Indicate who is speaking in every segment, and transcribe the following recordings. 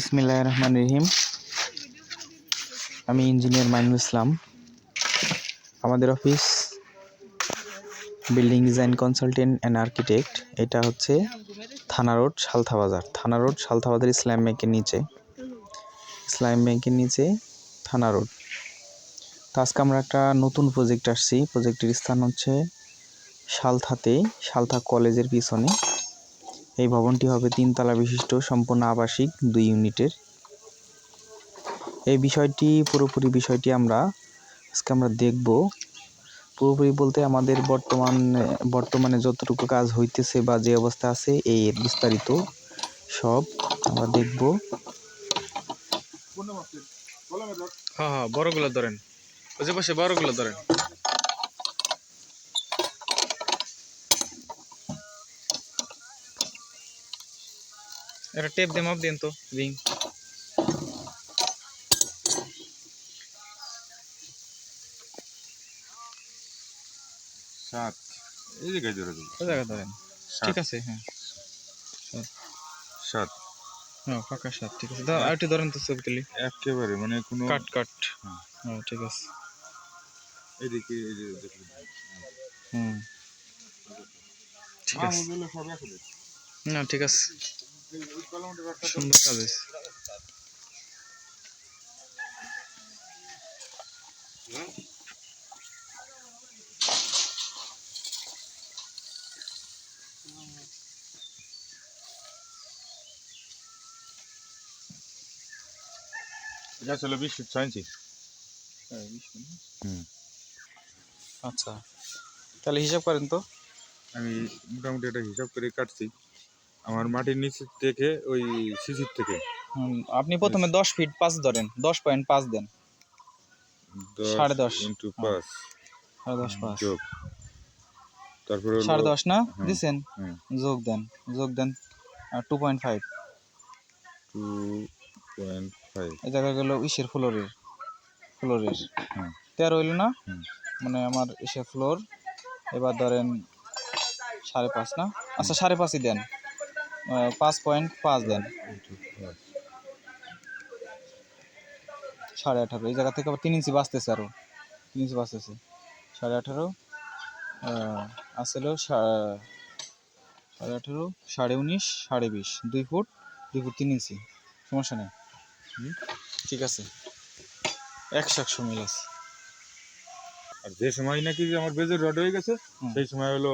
Speaker 1: বিসমিল্লাহ রহমান রহিম। আমি ইঞ্জিনিয়ার মাইনুল ইসলাম। আমাদের office building design consultant and architect. এটা হচ্ছে থানা রোড, সালথা বাজার। থানা রোড, সালথা বাজার, ইসলাম ব্যাংকের নিচে। ইসলাম ব্যাংকের নিচে থানা রোড। তো আজকে আমরা একটা নতুন প্রজেক্ট আসছি। প্রজেক্টের স্থান হচ্ছে সালথাতে, সালথা কলেজের পিছনে। এই ভবনটি হবে তিনতলা বিশিষ্ট, সম্পূর্ণ আবাসিক দুই ইউনিটের। এই বিষয়টি, পুরোপুরি বিষয়টি আমরা, আজকে আমরা দেখব। পুরোপুরি বলতে আমাদের বর্তমান, বর্তমানে যতটুকু কাজ হইতেছে বা যে অবস্থা আছে, এই বিস্তারিত সব আমরা দেখব।
Speaker 2: হ্যাঁ হ্যাঁ বড়গুলো ধরেন। ওই যে বড়গুলো ধরেন। একটা টেপ দিয়ে মাপ দিন তো রিং
Speaker 3: সাত। এই জায়গায় ধরে দিই
Speaker 2: ওই জায়গা ধরেন। ঠিক আছে হ্যাঁ।
Speaker 3: সাত।
Speaker 2: হ্যাঁ ফাঁকা সাত ঠিক আছে। দাও আরেকটু ধরেন তো ছবি তুলি
Speaker 3: একেবারে মানে কোনো
Speaker 2: কাট কাট।
Speaker 3: হ্যাঁ।
Speaker 2: হ্যাঁ ঠিক আছে।
Speaker 3: এদিকে এই যে দেখুন।
Speaker 2: হুম। ঠিক আছে।
Speaker 3: মামুগুলো সব একসাথে।
Speaker 2: না ঠিক আছে। সুন্দর কাজ হয়েছে
Speaker 3: এটা ছিল বিশ ফিট ছয় ইঞ্চি। হুম।
Speaker 2: আচ্ছা। তাহলে হিসাব করেন তো।
Speaker 3: আমি মোটামুটি এটা হিসাব করে কাটছি। আমার মাটির নিচ থেকে ওই শিশির থেকে।
Speaker 2: আপনি প্রথমে দশ ফিট পাঁচ ধরেন দশ পয়েন্ট পাঁচ দেন। সাড়ে দশ।
Speaker 3: ইন্টু
Speaker 2: হ্যাঁ।
Speaker 3: পাঁচ।
Speaker 2: সাড়ে দশ পাঁচ।
Speaker 3: যোগ। তারপরে
Speaker 2: সাড়ে দশ না?
Speaker 3: হুম।
Speaker 2: দিছেন? যোগ দেন যোগ দেন two point five
Speaker 3: two point five
Speaker 2: এই জায়গায় গেল ইসের ফ্লোরের ফ্লোরের। তেরো হইল না। মানে আমার ইসের ফ্লোর এবার ধরেন সাড়ে পাঁচ না? আচ্ছা সাড়ে পাঁচই দেন। পাঁচ পয়েন্ট পাঁচ দেন। সাড়ে আঠারো এই জায়গা থেকে আবার তিন ইঞ্চি বাঁচতেছে আরও তিন ইঞ্চি বাঁচতেছে। সাড়ে আঠারো আসলে সাড়ে আঠারো সাড়ে উনিশ সাড়ে বিশ। দুই ফুট দুই ফুট তিন ইঞ্চি। সমস্যা নেই। ঠিক আছে। একশো একশো মিল আছে।
Speaker 3: আর যে সময় নাকি যে আমার বেজের রড হয়ে গেছে। সেই সময় হলো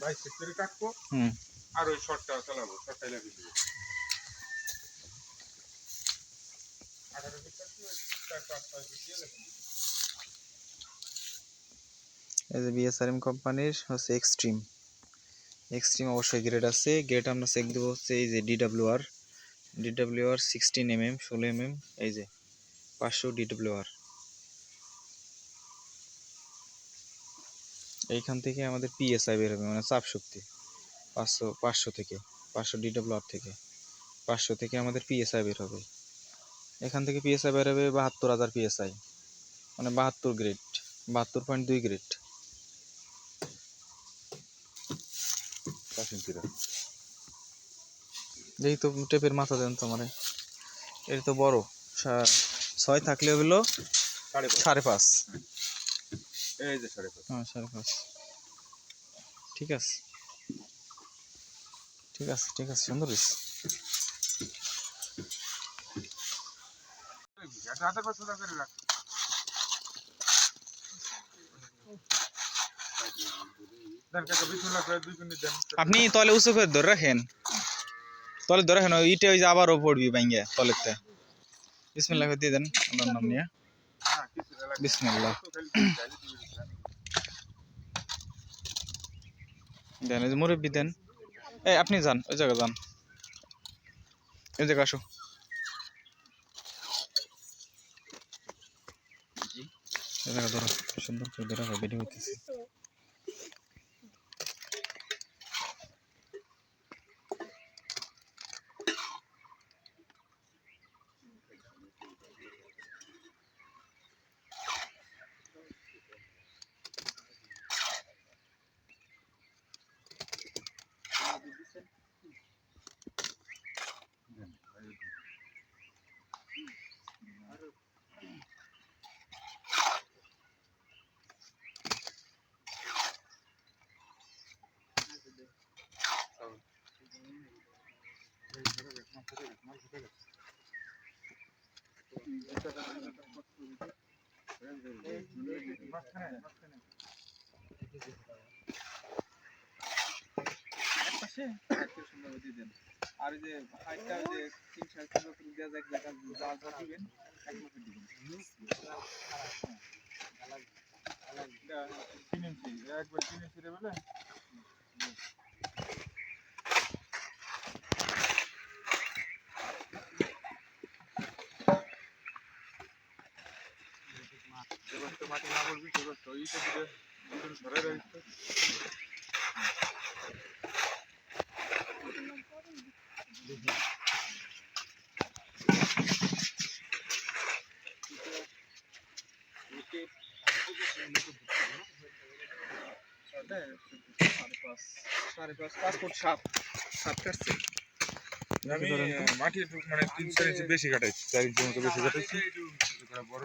Speaker 3: বাইশ করে কাটবো।
Speaker 2: হুম।
Speaker 3: আর ওই শর্টটা চালাবো, শর্টটাই লাগিয়ে দেবো।
Speaker 2: এই যে বিএসআরএম কোম্পানির হচ্ছে এক্সট্রিম এক্সট্রিম অবশ্যই গ্রেড আছে। গ্রেড আমরা চেক দেবো হচ্ছে এই যে ডিডাব্লিউআর ডিডাব্লিউআর সিক্সটিন এমএম ষোলো এমএম এই যে পাঁচশো ডিডাব্লিউআর এইখান থেকে আমাদের পিএসআই বের হবে মানে চাপ শক্তি পাঁচশো পাঁচশো থেকে পাঁচশো ডিডাব্লিউআর থেকে পাঁচশো থেকে আমাদের পিএসআই বের হবে। এখান থেকে পিএসআই বের হবে বাহাত্তর হাজার পিএসআই মানে বাহাত্তর গ্রেড বাহাত্তর পয়েন্ট দুই গ্রেড যেই তো টেপের মাথা দেন তো মানে এটা তো বড় ছয় থাকলে হলো
Speaker 3: সাড়ে
Speaker 2: সাড়ে পাঁচ।
Speaker 3: এই যে সাড়ে পাঁচ।
Speaker 2: হ্যাঁ সাড়ে পাঁচ। ঠিক আছে। ঠিক আছে ঠিক আছে, সুন্দর। আপনি তলে উঁচু করে ধরে রাখেন তলে ধরে রাখেন ইটে ওই যে আবারও পড়বি তলেরতে বিসমিল্লাহ করে দিয়ে দেন আল্লাহর নাম নিয়ে
Speaker 3: দিবেন।
Speaker 2: দেন মুরব্বি দেন এই, আপনি যান, ওই জায়গা যান। ওই জায়গা আসো। এই জায়গা ধরো, সুন্দর করে ধরা ভিডিও হইতেছে।
Speaker 4: আর যে হাইটটা যে তিন সাড়ে তিন বছর দেওয়া যায় এক জায়গায় যা যা দিবেন এক বছর দিবেন
Speaker 3: একবার তিন ইঞ্চি দেবে মাটি না বলবি সে করতে এইটা দিলে ভিতরে রাখতে।
Speaker 4: সাড়ে পাঁচ পাঁচ পাঁচ ফুট সাত সাত কাটছে
Speaker 3: আমি মাটি মানে তিন চার ইঞ্চি বেশি কাটাইছি চার ইঞ্চি মতো বেশি কাটাইছি। বড়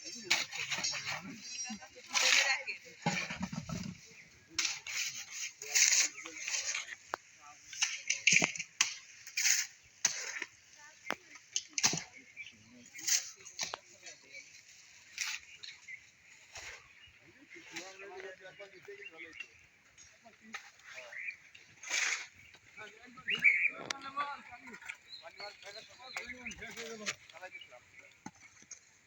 Speaker 3: পারি
Speaker 4: সাদা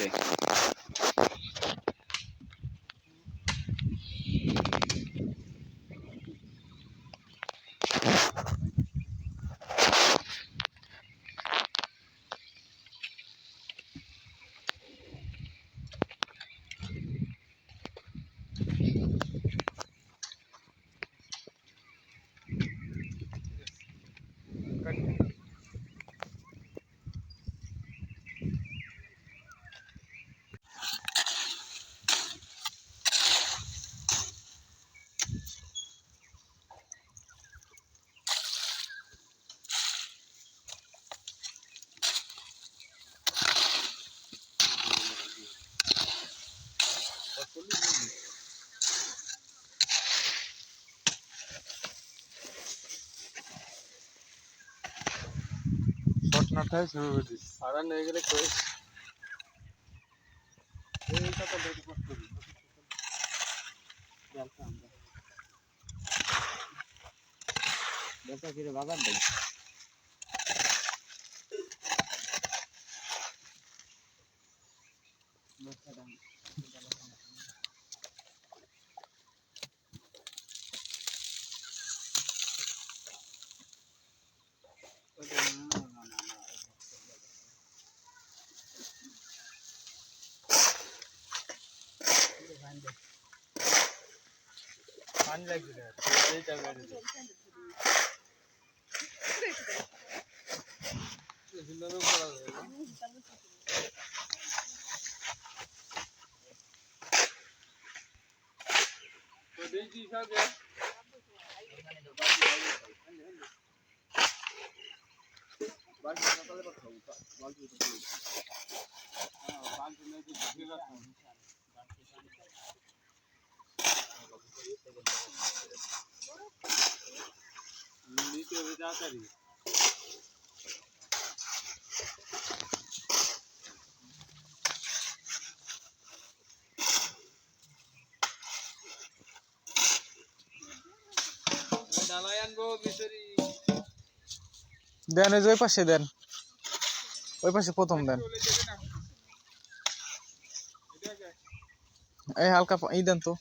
Speaker 1: Okay.
Speaker 3: শর্ট শুরু করে দিস
Speaker 4: সারা নিয়ে গেলে এইটা তো দেখি। কষ্ট করি বেচা কিরে বাগান দেয় পানি লাগবে এইটা বেড়ে নিতে হবে তাড়াতাড়ি ডালাই আনব মিশরি
Speaker 2: দেন ওই যে ওই পাশে দেন। ওই পাশে প্রথম দেন। এই হালকা পা- ই দেন তো।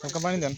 Speaker 2: হালকা পানি দেন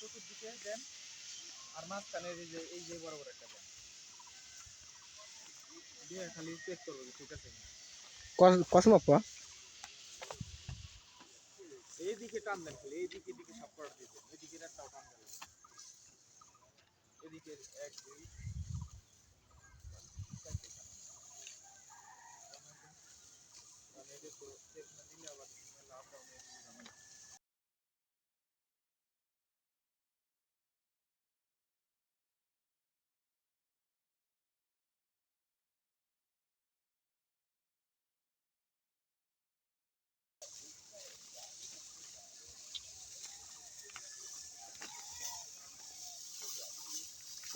Speaker 2: চতুর্দিকে দেন আর মাঝখানে এই যে এই যে বড় বড় একটা দেন দিয়ে খালি চেক করব ঠিক আছে
Speaker 1: কসমপ্পা
Speaker 2: এইদিকে টান দেন খালি এইদিকে দিকে সব করা দিয়ে দেন এদিকে একটাও টান দেন। এদিকে এক দুই। মানে এদের তো চেক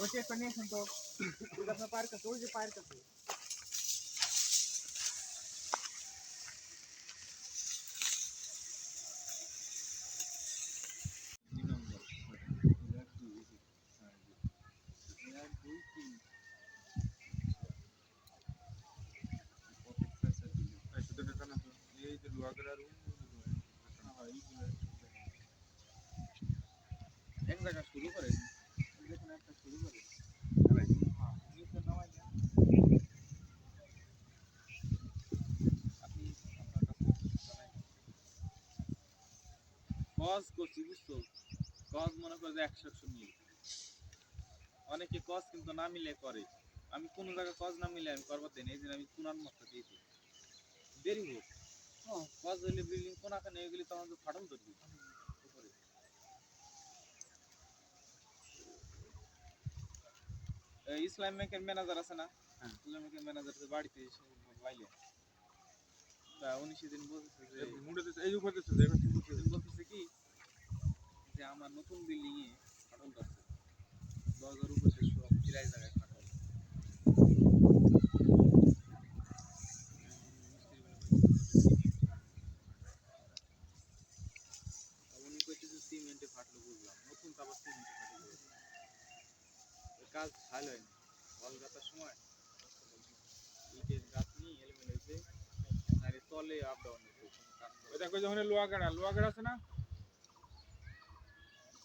Speaker 2: ওই চেকটা নিয়েছেন তো ওই যে আপনার পায়ের কাছে ওই যে পায়ের কাছে
Speaker 3: এই যে লোহাগড়া রুম
Speaker 2: এক জায়গা শুরু করে যেখানে একটা শুরু করে হ্যাঁ, নিচে নামাই দেন। আপনি আপনার কাছে জানাই দেন।
Speaker 4: করছি বুঝছ? কজ মনে করে যে একশো একশো মিল। অনেকে কজ কিন্তু না মিলে করে। আমি কোনো জায়গায় কজ না মিলে আমি করবার দিই এই জন্য আমি কোনার মতো দিয়ে দিই। দেরি হোক। হ্যাঁ কজ হইলে বিল্ডিং কোনাখানে হয়ে গেলে তখন তো ফাটল ধরবি। ইসলাম ব্যাংকের ম্যানেজার আছে না?
Speaker 2: হ্যাঁ।
Speaker 4: ইসলাম ব্যাংকের ম্যানেজার বাড়িতে বাইলে। তা উনি সেদিন বলতেছে যে
Speaker 3: মুড়ে দিতে এই উপর
Speaker 4: বলতেছে কি যে আমার নতুন বিল্ডিং এ ফাটল ধরছে। দরজার উপরে সব প্রায় জায়গায় ফাটল। উনি কইতেছে সিমেন্টে ফাটলো বুঝলাম। নতুন তো সিমেন্টে ফাটলো কাজ ভালো হয়নি। বল গাতার সময় তলে আপ ডাউন হয়েছে।
Speaker 3: ওই দেখো যখন লোয়া গাড়া লোয়া গাড়া আছে না?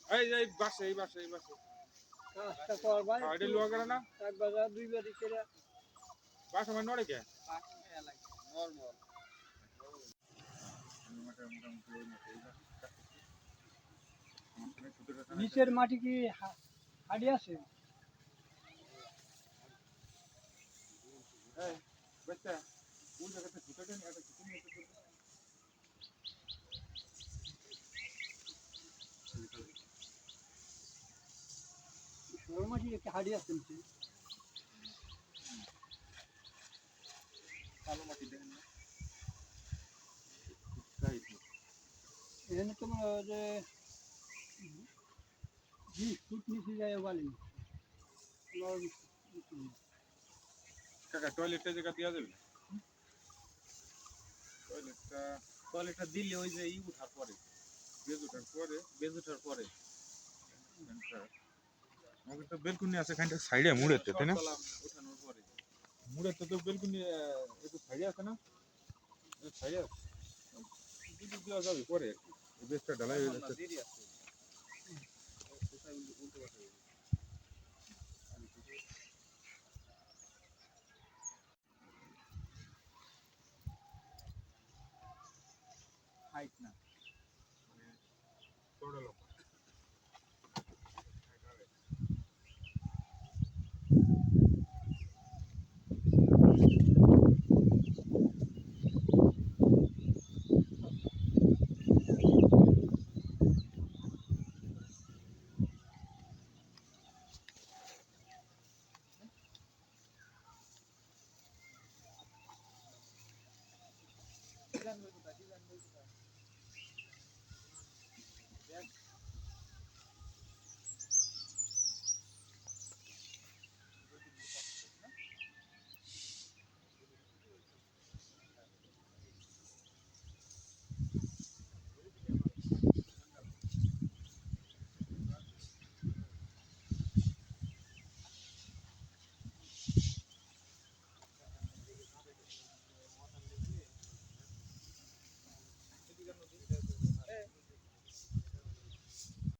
Speaker 3: এই এই বাসে এই বাসে এই বাসে।
Speaker 5: কাজটা
Speaker 3: লোয়া না?
Speaker 5: এক বাজার দুই বাজি করে।
Speaker 3: বাস আমার নড়ে কে?
Speaker 4: নর্মাল
Speaker 5: নিচের মাটি কি হা- হাড়ি আছে?
Speaker 3: বাচ্চা কোন জায়গাতে ছুটে দেন এটা
Speaker 5: সর একটা হাড়ি আছে নিচে।
Speaker 4: কালো মাটি দেখেন না?
Speaker 5: এখানে তোমার বিশ ফুট নিচে যায় বালি।
Speaker 3: কাকা টয়লেটটা জায়গা দেওয়া যাবে টয়লেটটা
Speaker 4: টয়লেটটা দিলে ওই যে ই উঠার পরে
Speaker 3: বেজ ওঠার পরে
Speaker 4: বেজ উঠার পরে।
Speaker 3: আমাদের তো বেলকুনি আছে খানটা সাইডে মুড়েতে তাই না?
Speaker 4: তলা উঠানোর
Speaker 3: মুড়েতে তো বেলকুনি একটু সাইডে আছে না? সাইডে আছে। দুটো দেওয়া যাবে পরে এই বেজটা ঢালাই হয়ে যাচ্ছে।
Speaker 4: হাইট না।